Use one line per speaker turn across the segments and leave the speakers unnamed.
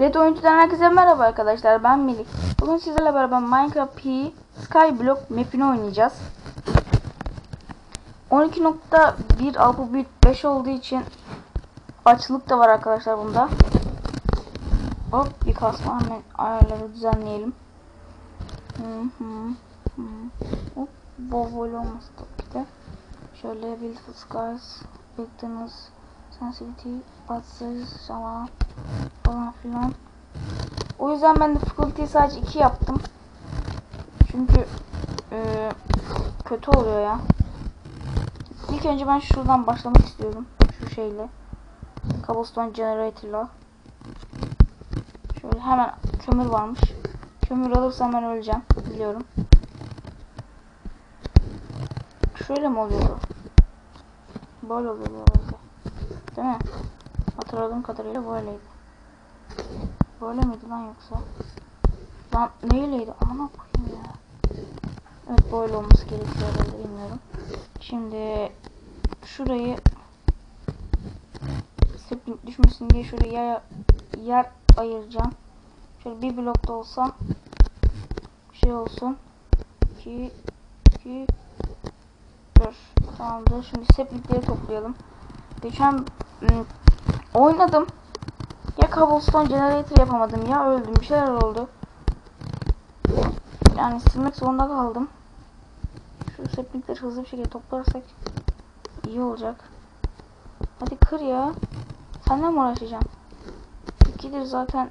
Red Oyuncu'dan herkese merhaba arkadaşlar ben Melih. Bugün sizlerle beraber Minecraft P Skyblock map'ini oynayacağız. 12.1 Alpha Build 5 olduğu için açlık da var arkadaşlar bunda. Hop bir kasma hemen ayarları düzenleyelim. Hop bol olması tabii de. Şöyle Beautiful Skies, Victims, Sensitivity, Batsız, falan falan filan. O yüzden ben difficulty sadece 2 yaptım. Çünkü e, kötü oluyor ya. İlk önce ben şuradan başlamak istiyorum. Şu şeyle. Cobblestone Generator'la. Şöyle hemen kömür varmış. Kömür alırsam ben öleceğim. Biliyorum. Şöyle mi oluyordu? Böyle oluyordu herhalde. Değil mi? Hatırladığım kadarıyla böyleydi. Böyle miydi lan yoksa? Lan neyleydi? Ana koyayım ya. Evet böyle olması gerekiyor herhalde bilmiyorum. Şimdi şurayı sapling düşmesin diye şuraya yer, yer ayıracağım. Şöyle bir blokta olsam şey olsun. 2 2 Dur. Tamamdır. Şimdi saplingleri toplayalım. Geçen ım, oynadım. Ya cobblestone generator yapamadım ya öldüm. Bir şeyler oldu. Yani silmek zorunda kaldım. Şu saplingleri hızlı bir şekilde toplarsak iyi olacak. Hadi kır ya. Seninle mi uğraşacağım? İkidir zaten.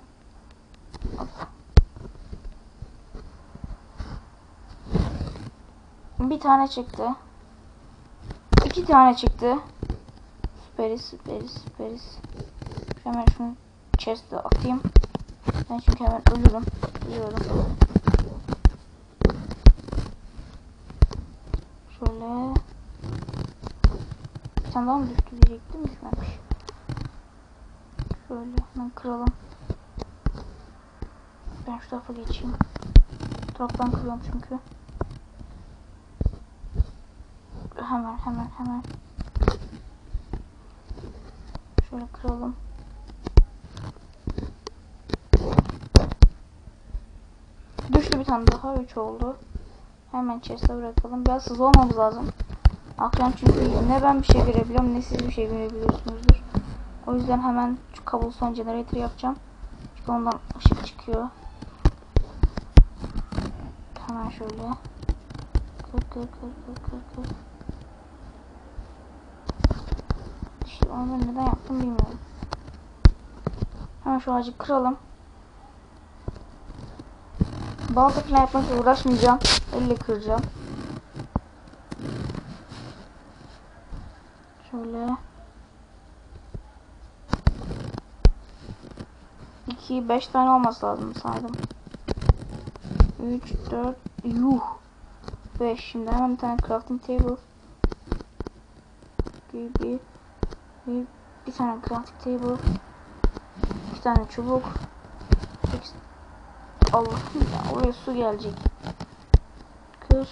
Bir tane çıktı. İki tane çıktı. Süperiz, süperiz, süperiz. Hemen şunu chest'e atayım. Ben çünkü hemen ölürüm. Biliyorum. Şöyle. Bir tane daha mı düştü diyecektim. Düşmemiş. Şöyle hemen kıralım. Ben şu tarafa geçeyim. Taraftan kırıyorum çünkü. Hemen hemen hemen. Şöyle kıralım. Düştü bir tane daha. 3 oldu. Hemen chest'e bırakalım. Biraz hızlı olmamız lazım. Akşam çünkü ne ben bir şey görebiliyorum ne siz bir şey görebiliyorsunuzdur. O yüzden hemen şu cobblestone generator yapacağım. Çünkü ondan ışık çıkıyor. Hemen şöyle. Kır kır kır kır kır kır. İşte onu neden yaptım bilmiyorum. Hemen şu ağacı kıralım. Balta falan yapmakla uğraşmayacağım. Elle kıracağım. Şöyle. 2 5 tane olması lazım saydım. 3 4 yuh. 5 şimdi hemen bir tane crafting table gibi bir, bir tane crafting table iki tane çubuk sekiz Allah'ım ya oraya su gelecek. Kır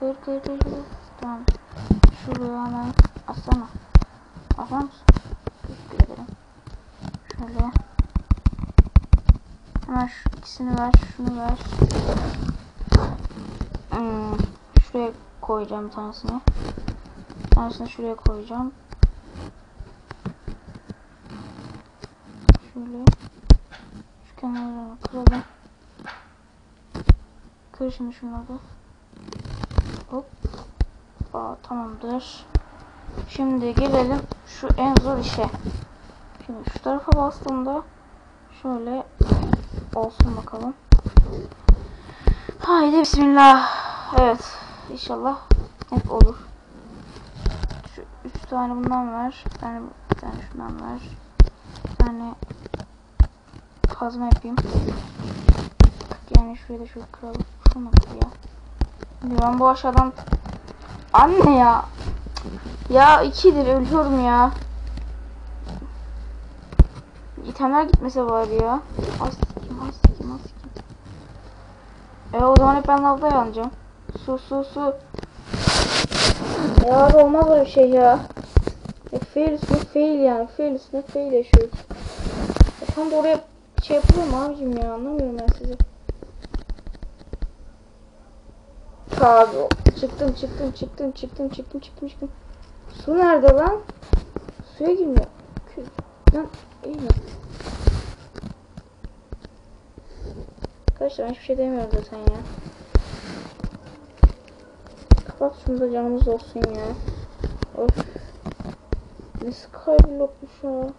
kır kır kır kır. Tamam. Şuraya hemen atsana atar mısın? Teşekkür ederim. Şöyle. Hemen şu ikisini ver şunu ver. Hmm, şuraya koyacağım bir tanesini. Bir tanesini şuraya koyacağım. Şöyle. Şu kenarlarını kıralım kır şimdi şunları hop. Aa, tamamdır. Şimdi gelelim şu en zor işe. Şimdi şu tarafa bastığımda şöyle olsun bakalım. Haydi bismillah. Evet inşallah hep olur. Şu üç tane bundan ver bir tane, bir tane şundan ver. Bir tane kazma yapayım. Yani şuraya da şöyle kıralım. Şunu kır ya. Ben bu aşağıdan Anne ya. Ya ikidir ölüyorum ya. İtemler gitmese bari ya. Az sikim az sikim az sikim. E o zaman hep ben lavda yanacağım. Su su su. Ya olmaz öyle şey ya. E fail üstüne fail yani. Fail üstüne fail yaşıyoruz. E, tam da oraya Şey yapıyor mu abicim ya anlamıyorum ben sizi. Abi çıktım çıktım çıktım çıktım çıktım çıktım çıktım. Su nerede lan? Suya girmiyor. Lan iyi mi? Arkadaşlar hiçbir şey demiyorum zaten ya. Kapat şunu da canımız olsun ya. Of. Ne skyblockmuş ya.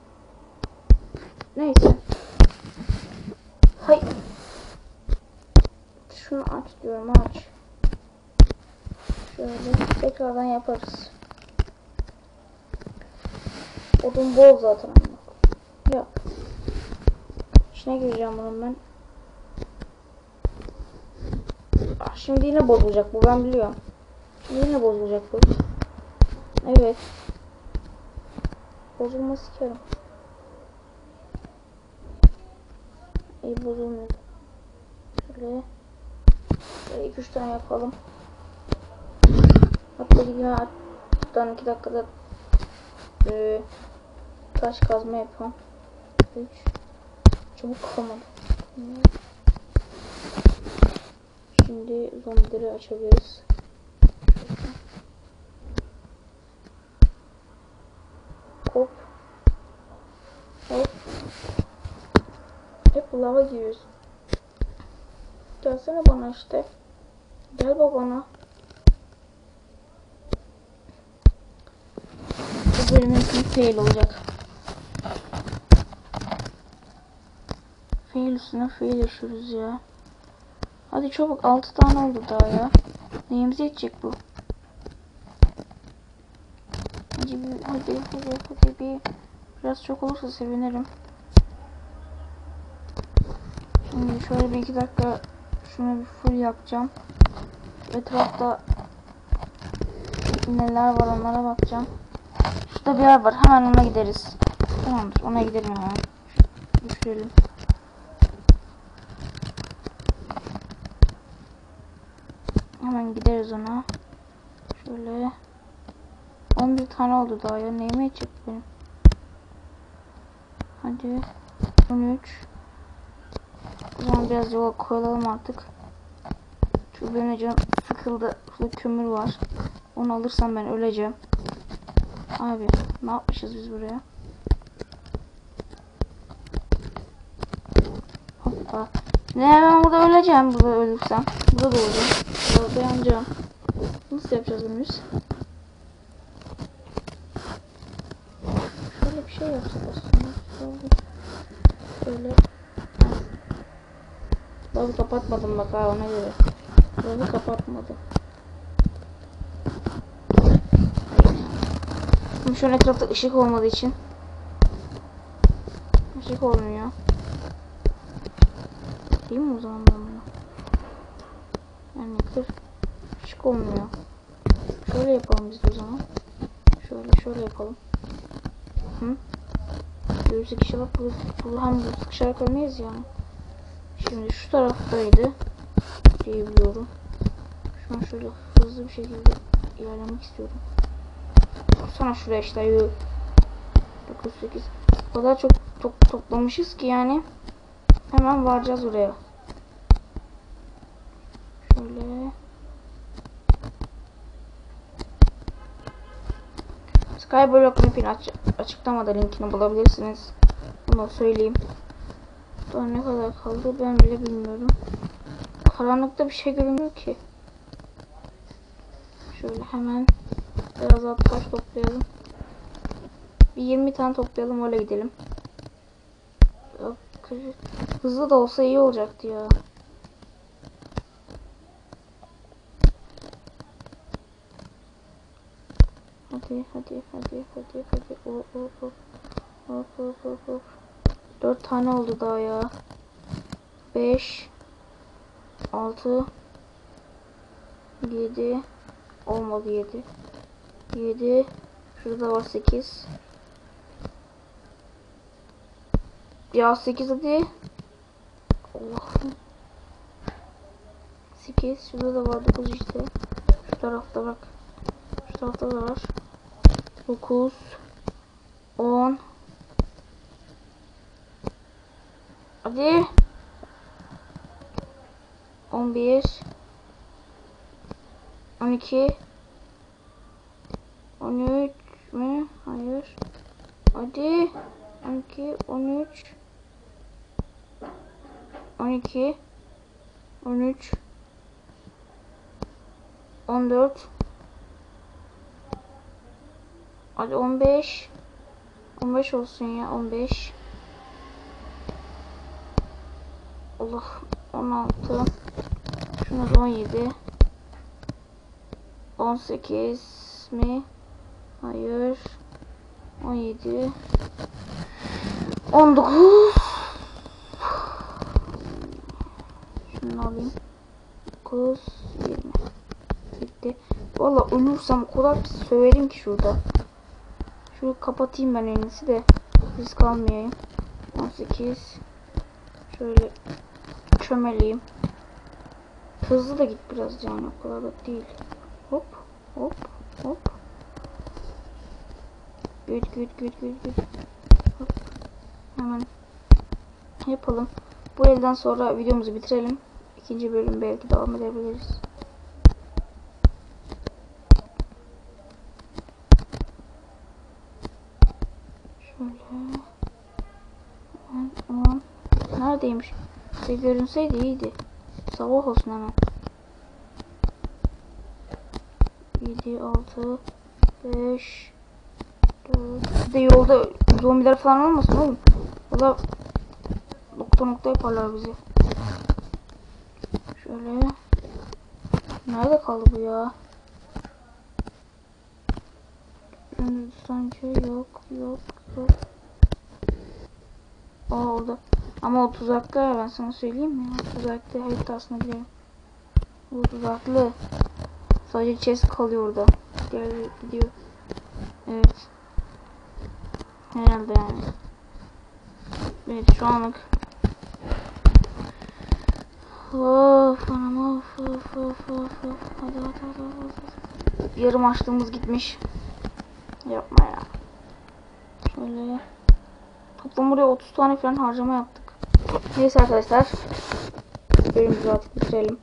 Neyse. Hay. Şunu aç diyorum aç. Şöyle tekrardan yaparız. Odun bol zaten. Yok. İçine gireceğim bunun ben. Ah, şimdi yine bozulacak bu ben biliyorum. Şimdi yine bozulacak bu. Evet. Bozulma sikerim. İyi bozulmuyor. Şöyle. Şöyle 2-3 tane yapalım. Hatta buradan 2 dakikada e, taş kazma yapalım. 3 Çabuk kalmadı. Şimdi zombileri açabiliriz. Hop. Hop. Hep lava giriyoruz. Gelsene bana işte. Gel babana. Bölümün fail olacak. Fail üstüne fail yaşıyoruz ya. Hadi çabuk 6 tane oldu daha ya. Neyimize yetecek bu? Hadi hadi hadi hadi bir biraz çok olursa sevinirim. Şimdi şöyle bir iki dakika şunu bir full yapacağım. Etrafta neler var onlara bakacağım. Şurada bir yer var. Hemen ona gideriz. Tamamdır. Ona gidelim hemen. Düşürelim. Hemen gideriz ona. Şöyle. 11 tane oldu daha ya. Neyime yetecek benim? Hadi. 13. O zaman biraz yola koyalım artık. Çünkü benim canım sıkıldı. Şurada kömür var. Onu alırsam ben öleceğim. Abi ne yapmışız biz buraya? Hoppa. Ne ben burada öleceğim burada ölürsem. Burada da olacağım. Burada yanacağım. Nasıl yapacağız bunu biz? Şöyle bir şey yapsak aslında. Şöyle. Bazı kapatmadım bak ha ona göre. Bazı kapatmadım. Şimdi şu etrafta ışık olmadığı için ışık olmuyor. Değil mi o zaman ben bunu? Yani kır ışık olmuyor. Şöyle yapalım biz de o zaman. Şöyle şöyle yapalım. Hı? Görürsek inşallah bu, bu hem bu sıkışarak ölmeyiz yani. Şimdi şu taraftaydı diye biliyorum. Şu an şöyle hızlı bir şekilde ilerlemek istiyorum. Sana şuraya işte yürü. 9 8 o kadar çok top, toplamışız ki yani hemen varacağız oraya. Şöyle Skyblock Map'in aç açıklamada linkini bulabilirsiniz. Bunu söyleyeyim. Daha ne kadar kaldı ben bile bilmiyorum. Karanlıkta bir şey görünmüyor ki. Şöyle hemen biraz daha taş toplayalım. Bir 20 tane toplayalım öyle gidelim. Hızlı da olsa iyi olacaktı ya. Hadi hadi hadi hadi hadi. Oh oh oh. Oh oh oh oh. 4 tane oldu daha ya. 5 6 7 olmadı 7 7 şurada var 8 ya 8 hadi. Allah'ım. 8 şurada da var 9 işte. Şu tarafta bak. Şu tarafta da var. 9 10 Hadi. 11 12 13 mü? Hayır. Hadi. 12 13 12 13 14 Hadi 15 15 olsun ya 15 Allah 16 Şuna da 17 18 mi? Hayır. 17 19 Şunu alayım. 9 20 Bitti. Valla ölürsem o kadar söverim ki şurada. Şunu kapatayım ben en iyisi de risk almayayım. 18 Şöyle çömeleyim. Hızlı da git biraz yani o kadar da değil. Hop hop hop. Güt güt güt güt güt. Hop. Hemen yapalım. Bu elden sonra videomuzu bitirelim. İkinci bölüm belki devam edebiliriz. Şöyle. Hemen. Neredeymiş? Bir görünseydi iyiydi. Sabah olsun hemen. 7, 6, 5, 4. Bir de yolda zombiler falan olmasın oğlum. O da nokta nokta yaparlar bizi. Şöyle. Nerede kaldı bu ya? Önümüzde sanki yok, yok, yok. Aa orada. Ama o tuzakta ya ben sana söyleyeyim mi? O tuzakta haritasına gidelim. Bu tuzaklı. Sadece chest kalıyor orada. Diğer gidiyor. Evet. Herhalde yani. Evet şu anlık. Of anam of of of of of. Hadi hadi hadi hadi. Yarım açlığımız gitmiş. Yapma ya. Şöyle. Toplam buraya 30 tane falan harcama yaptık. Neyse arkadaşlar. Bölümümüzü artık bitirelim.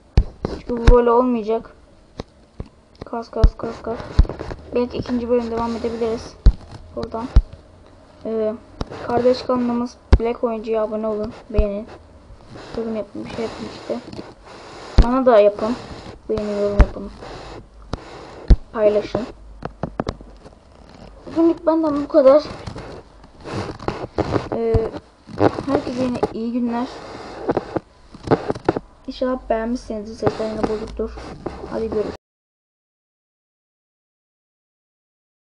Çünkü bu böyle olmayacak. Kas kas kas kas. Belki ikinci bölüm devam edebiliriz. Buradan. Ee, kardeş kanalımız Black Oyuncu'ya abone olun. Beğenin. Yorum yapın. Bir şey yapın işte. Bana da yapın. Beğenin yorum yapın. Paylaşın. Bugünlük benden bu kadar. Ee, herkese yine iyi günler. İnşallah beğenmişsinizdir. Sesler yine bozuktur. Hadi görüşürüz.